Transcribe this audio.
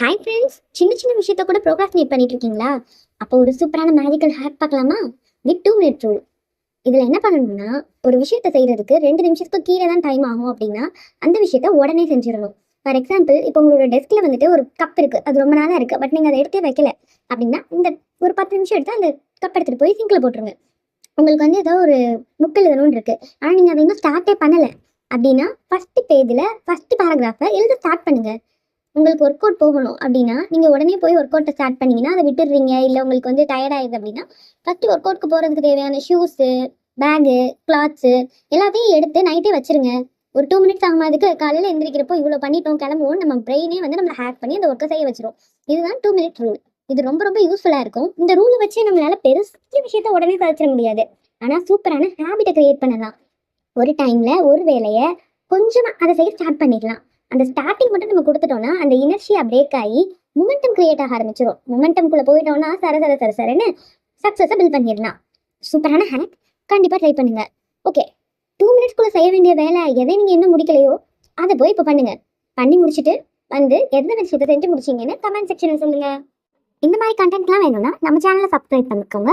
Hi friends சின்ன சின்ன விஷயத்த கூட ப்ரோக்ராஸ்னேட் பண்ணிட்டு இருக்கீங்களா? அப்போ ஒரு சூப்பரான மேஜிக்கல் ஹேக் பார்க்கலாமா? வித் டூ மினிட் ரூல் இதில் என்ன பண்ணணும்னா ஒரு விஷயத்தை செய்கிறதுக்கு ரெண்டு நிமிஷத்துக்கு கீழே தான் டைம் ஆகும் அப்படின்னா அந்த விஷயத்த உடனே செஞ்சிடணும். ஃபார் எக்ஸாம்பிள் இப்போ உங்களோட டெஸ்கில் வந்துட்டு ஒரு கப் இருக்குது அது ரொம்ப நாளாக இருக்குது பட் நீங்கள் அதை எடுத்தே வைக்கல. அப்படின்னா இந்த ஒரு பத்து நிமிஷம் எடுத்து அந்த கப் எடுத்துகிட்டு போய் சிங்கில் போட்டுருங்க. உங்களுக்கு வந்து ஏதோ ஒரு புக் எழுதணும்னு இருக்குது ஆனால் நீங்கள் அதை இன்னும் ஸ்டார்ட்டே பண்ணலை. அப்படின்னா ஃபஸ்ட்டு பேஜில் ஃபஸ்ட்டு பேராகிராஃபை எழுத ஸ்டார்ட் பண்ணுங்கள் உங்களுக்கு ஒர்க் அவுட் போகணும் அப்படின்னா நீங்கள் உடனே போய் ஒர்க் அவுட்டை ஸ்டார்ட் பண்ணீங்கன்னா அதை விட்டுடுறீங்க. இல்லை உங்களுக்கு வந்து டயர்ட் ஆயிடுது அப்படின்னா ஃபஸ்ட்டு ஒர்க் அவுட்க்கு போகிறதுக்கு தேவையான ஷூஸு பேகு கிளாத்ஸு எல்லாத்தையும் எடுத்து நைட்டே வச்சுருங்க. ஒரு டூ மினிட்ஸ் ஆகும் அதுக்கு காலையில் எந்திரிக்கிறப்போ இவ்வளோ பண்ணிட்டோம் கிளம்புவோம் நம்ம பிரெயினே வந்து நம்மளை ஹேக் பண்ணி அந்த ஒர்க்கை செய்ய வச்சிரும். இதுதான் டூ மினிட் ரூல் இது ரொம்ப ரொம்ப யூஸ்ஃபுல்லாக இருக்கும். இந்த ரூலை வச்சு நம்மளால் பெருசு விஷயத்த உடனே சாதிச்சிட முடியாது. ஆனால் சூப்பரான ஹேபிட்டை க்ரியேட் பண்ணலாம். ஒரு டைமில் ஒரு வேலையை கொஞ்சமாக அதை செய்ய ஸ்டார்ட் பண்ணிடலாம். அந்த ஸ்டார்டிங் மட்டும் நம்ம கொடுத்துட்டோம்னா அந்த இனர்ஷியா பிரேக் ஆகி மொமெண்டம் கிரியேட் ஆக ஆரம்பிச்சிடும் மொமெண்டம்குள்ளே போயிட்டோம்னா சர சர சர சரன்னு சக்ஸஸை பில் பண்ணிடலாம். சூப்பரான ஹேக் கண்டிப்பாக ட்ரை பண்ணுங்க. ஓகே டூ மினிட்ஸ்க்குள்ளே செய்ய வேண்டிய வேலை எதை நீங்கள் இன்னும் முடிக்கலையோ அதை போய் இப்போ பண்ணுங்க. பண்ணி முடிச்சுட்டு வந்து எந்த விஷயத்தை செஞ்சு முடிச்சீங்கன்னு கமெண்ட் செக்ஷனில் சொல்லுங்க. இந்த மாதிரி கண்டென்ட்லாம் வேணும்னா நம்ம சேனலை சப்ஸ்கிரைப் பண்ணிக்கோங்க.